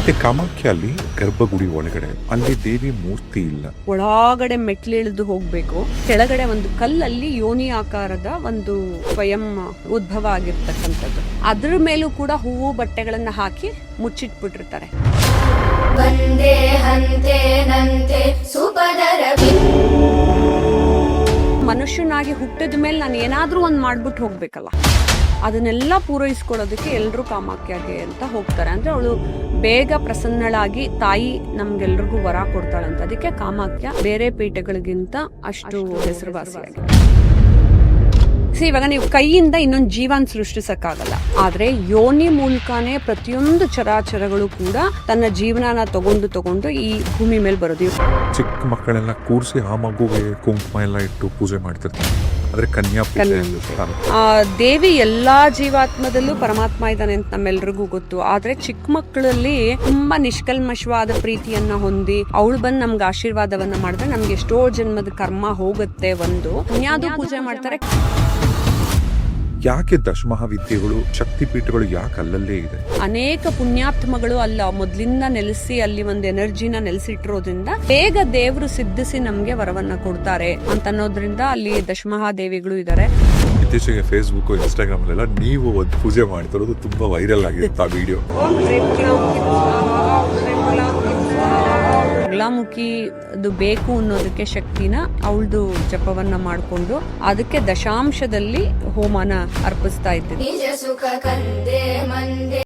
ಮತ್ತೆ ಕಾಮಾಖ್ಯ ಅಲ್ಲಿ ಗರ್ಭಗುಡಿ ಒಳಗಡೆ. ಅಲ್ಲಿ ದೇವಿ ಮೂರ್ತಿ ಇಲ್ಲ. ಒಳಗಡೆ ಮೆಟ್ಲಿಳಿದು ಹೋಗ್ಬೇಕು. ಕೆಳಗಡೆ ಒಂದು ಕಲ್ಲಲ್ಲಿ ಯೋನಿ ಆಕಾರದ ಒಂದು ಸ್ವಯಂ ಉದ್ಭವ ಆಗಿರ್ತಕ್ಕಂಥದ್ದು. ಅದ್ರ ಮೇಲೂ ಕೂಡ ಹೂವು ಬಟ್ಟೆಗಳನ್ನ ಹಾಕಿ ಮುಚ್ಚಿಟ್ಬಿಟ್ಟಿರ್ತಾರೆ. ಮನುಷ್ಯನಾಗಿ ಹುಟ್ಟಿದ ಮೇಲೆ ನಾನು ಏನಾದ್ರೂ ಒಂದು ಮಾಡ್ಬಿಟ್ಟು ಹೋಗ್ಬೇಕಲ್ಲ. ಅದನ್ನೆಲ್ಲ ಪೂರೈಸ್ಕೊಳ್ಳೋದಕ್ಕೆ ಎಲ್ಲರೂ ಕಾಮಾಖ್ಯಾಗೆ ಅಂತ ಹೋಗ್ತಾರೆ. ಅಂದರೆ ಅವಳು ಬೇಗ ಪ್ರಸನ್ನಳಾಗಿ ತಾಯಿ ನಮ್ಗೆಲ್ರಿಗೂ ವರ ಕೊಡ್ತಾಳಂತ ಅದಕ್ಕೆ ಕಾಮಾಖ್ಯ ಬೇರೆ ಪೀಠಗಳಿಗಿಂತ ಅಷ್ಟು ಹೆಸರುವಾಸಿಯಾಗಿದೆ ಸಿ ಇವಾಗ ನೀವು ಕೈಯಿಂದ ಇನ್ನೊಂದು ಜೀವನ್ ಸೃಷ್ಟಿಸಕ್ಕಾಗಲ್ಲ. ಆದ್ರೆ ಯೋನಿ ಮೂಲಕನೇ ಪ್ರತಿಯೊಂದು ಚರಾಚರಗಳು ಕೂಡ ತನ್ನ ಜೀವನನ ತಗೊಂಡು ತಗೊಂಡು ಈ ಭೂಮಿ ಮೇಲೆ ಬರೋದು. ಚಿಕ್ಕ ಮಕ್ಕಳೆಲ್ಲ ಕೂರಿಸಿ ಆ ಮಗುಗೆ ಕುಂಕುಮ ಎಲ್ಲ ಇಟ್ಟು ಪೂಜೆ ಮಾಡ್ತಿರ್ತಾರೆ. ಆದ್ರೆ ಕನ್ಯಾ ಪೂಜೆ. ಆ ದೇವಿ ಎಲ್ಲಾ ಜೀವಾತ್ಮದಲ್ಲೂ ಪರಮಾತ್ಮ ಇದ್ದಾನೆ ಅಂತ ನಮ್ಮೆಲ್ರಿಗೂ ಗೊತ್ತು ಆದ್ರೆ ಚಿಕ್ಕ ಮಕ್ಕಳಲ್ಲಿ ತುಂಬಾ ನಿಷ್ಕಲ್ಮಶವಾದ ಪ್ರೀತಿಯನ್ನ ಹೊಂದಿ ಅವಳು ಬಂದು ನಮ್ಗೆ ಆಶೀರ್ವಾದವನ್ನ ಮಾಡಿದ್ರೆ ನಮ್ಗೆ ಎಷ್ಟೋ ಜನ್ಮದ ಕರ್ಮ ಹೋಗುತ್ತೆ ಒಂದು ಪುಣ್ಯಾದು ಪೂಜೆ ಮಾಡ್ತಾರೆ ಯಾಕೆ ದಶಮಹಾವಿದ್ಯೆಗಳು ಶಕ್ತಿಪೀಠಗಳು ಯಾಕೆ ಅಲ್ಲಲ್ಲೇ ಇದೆ? ಅನೇಕ ಪುಣ್ಯಾತ್ಮಗಳು ಅಲ್ಲ ಮೊದಲಿಂದ ನೆಲೆಸಿ ಅಲ್ಲಿ ಒಂದು ಎನರ್ಜಿನ ನೆಲೆಸಿಟ್ಟಿರೋದ್ರಿಂದ ಬೇಗ ದೇವರು ಸಿದ್ಧಿಸಿ ನಮಗೆ ವರವನ್ನ ಕೊಡ್ತಾರೆ ಅಂತ ಅನ್ನೋದ್ರಿಂದ ಅಲ್ಲಿ ದಶಮಹಾದೇವಿಗಳು ಇದ್ದಾರೆ ಇತ್ತೀಚೆಗೆ ಫೇಸ್ಬುಕ್ ಇನ್ಸ್ಟಾಗ್ರಾಮ್ ಅಲ್ಲೆಲ್ಲ ನೀವು ಒಂದು ಪೂಜೆ ಮಾಡ್ತಿರೋದು ತುಂಬಾ ವೈರಲ್ ಆಗಿರುತ್ತೆ ಆ ವಿಡಿಯೋ ಬಗಲಾಮುಖಿ ಅದು ಬೇಕು ಅನ್ನೋದಕ್ಕೆ ಶಕ್ತಿನ ಅವಳದು ಜಪವನ್ನ ಮಾಡಿಕೊಂಡು ಅದಕ್ಕೆ ದಶಾಂಶದಲ್ಲಿ ಹೋಮನ ಅರ್ಪಿಸ್ತಾ ಇದ್ದಿದ್ದು.